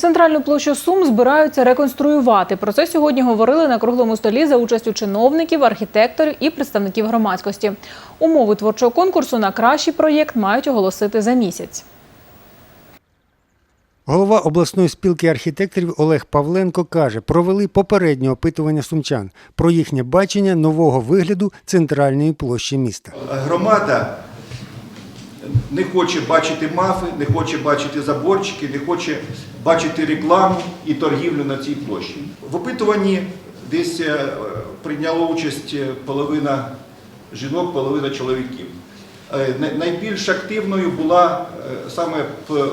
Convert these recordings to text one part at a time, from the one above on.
Центральну площу Сум збираються реконструювати. Про це сьогодні говорили на круглому столі за участю чиновників, архітекторів і представників громадськості. Умови творчого конкурсу на кращий проєкт мають оголосити за місяць. Голова обласної спілки архітекторів Олег Павленко каже, провели попереднє опитування сумчан про їхнє бачення нового вигляду центральної площі міста. Громада не хоче бачити мафи, не хоче бачити заборчики, не хоче бачити рекламу і торгівлю на цій площі. В опитуванні десь прийняла участь е, половина жінок, половина чоловіків. Е, Найбільш активною була е, саме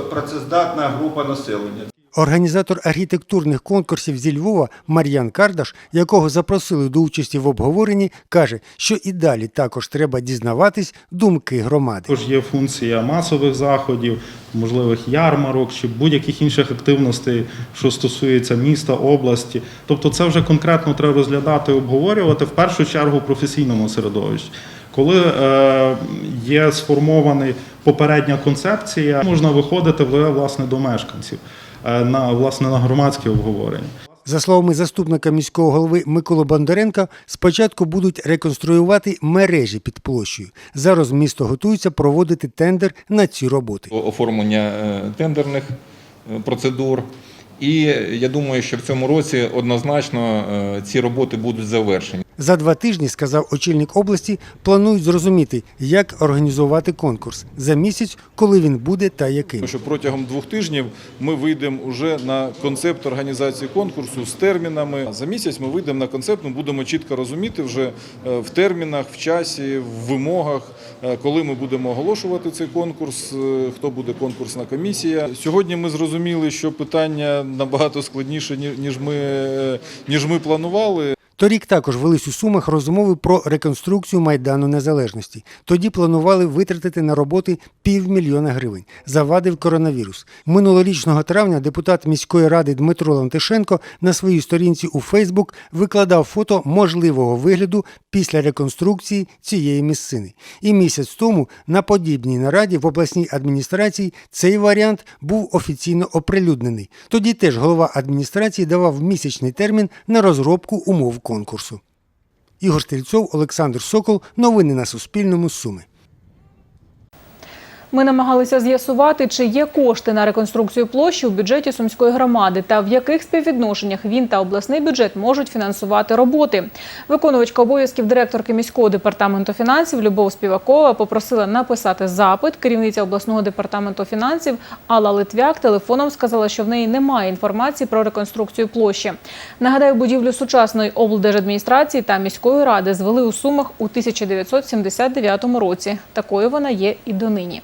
працездатна група населення. Організатор архітектурних конкурсів зі Львова Мар'ян Кардаш, якого запросили до участі в обговоренні, каже, що і далі також треба дізнаватись думки громади. Також є функція масових заходів, можливих ярмарок чи будь-яких інших активностей, що стосується міста, області. Тобто, це вже конкретно треба розглядати і обговорювати в першу чергу в професійному середовищі. Коли е, є сформована попередня концепція, можна виходити власне до мешканців на власне на громадське обговорення. За словами заступника міського голови Миколи Бондаренка, спочатку будуть реконструювати мережі під площею. Зараз місто готується проводити тендер на ці роботи. оформлення е, тендерних е, процедур. І я думаю, що в цьому році однозначно е, ці роботи будуть завершені. За два тижні, сказав очільник області, планують зрозуміти, як організувати конкурс за місяць, коли він буде та яким. що протягом двох тижнів ми вийдемо вже на концепт організації конкурсу з термінами. За місяць ми вийдемо на концепт, ми будемо чітко розуміти вже е, в термінах, в часі, в вимогах, е, коли ми будемо оголошувати цей конкурс, е, хто буде конкурсна комісія. Сьогодні ми зрозуміли, що питання набагато складніше ні- ніж ми, ніж ми планували. Торік також велись у Сумах розмови про реконструкцію Майдану Незалежності. Тоді планували витратити на роботи півмільйона гривень. Завадив коронавірус. Минулорічного травня депутат міської ради Дмитро Лантишенко на своїй сторінці у Фейсбук викладав фото можливого вигляду після реконструкції цієї місцини. І місяць тому на подібній нараді в обласній адміністрації цей варіант був офіційно оприлюднений. Тоді теж голова адміністрації давав місячний термін на розробку умов конкурсу. Ігор Стрільцов, Олександр Сокол. Новини на Суспільному. Суми. Ми намагалися з'ясувати, чи є кошти на реконструкцію площі у бюджеті сумської громади та в яких співвідношеннях він та обласний бюджет можуть фінансувати роботи. Виконувачка обов'язків директорки міського департаменту фінансів Любов Співакова попросила написати запит. Керівниця обласного департаменту фінансів Алла Литвяк телефоном сказала, що в неї немає інформації про реконструкцію площі. Нагадаю, будівлю сучасної облдержадміністрації та міської ради звели у Сумах у 1979 році. Такою вона є і донині.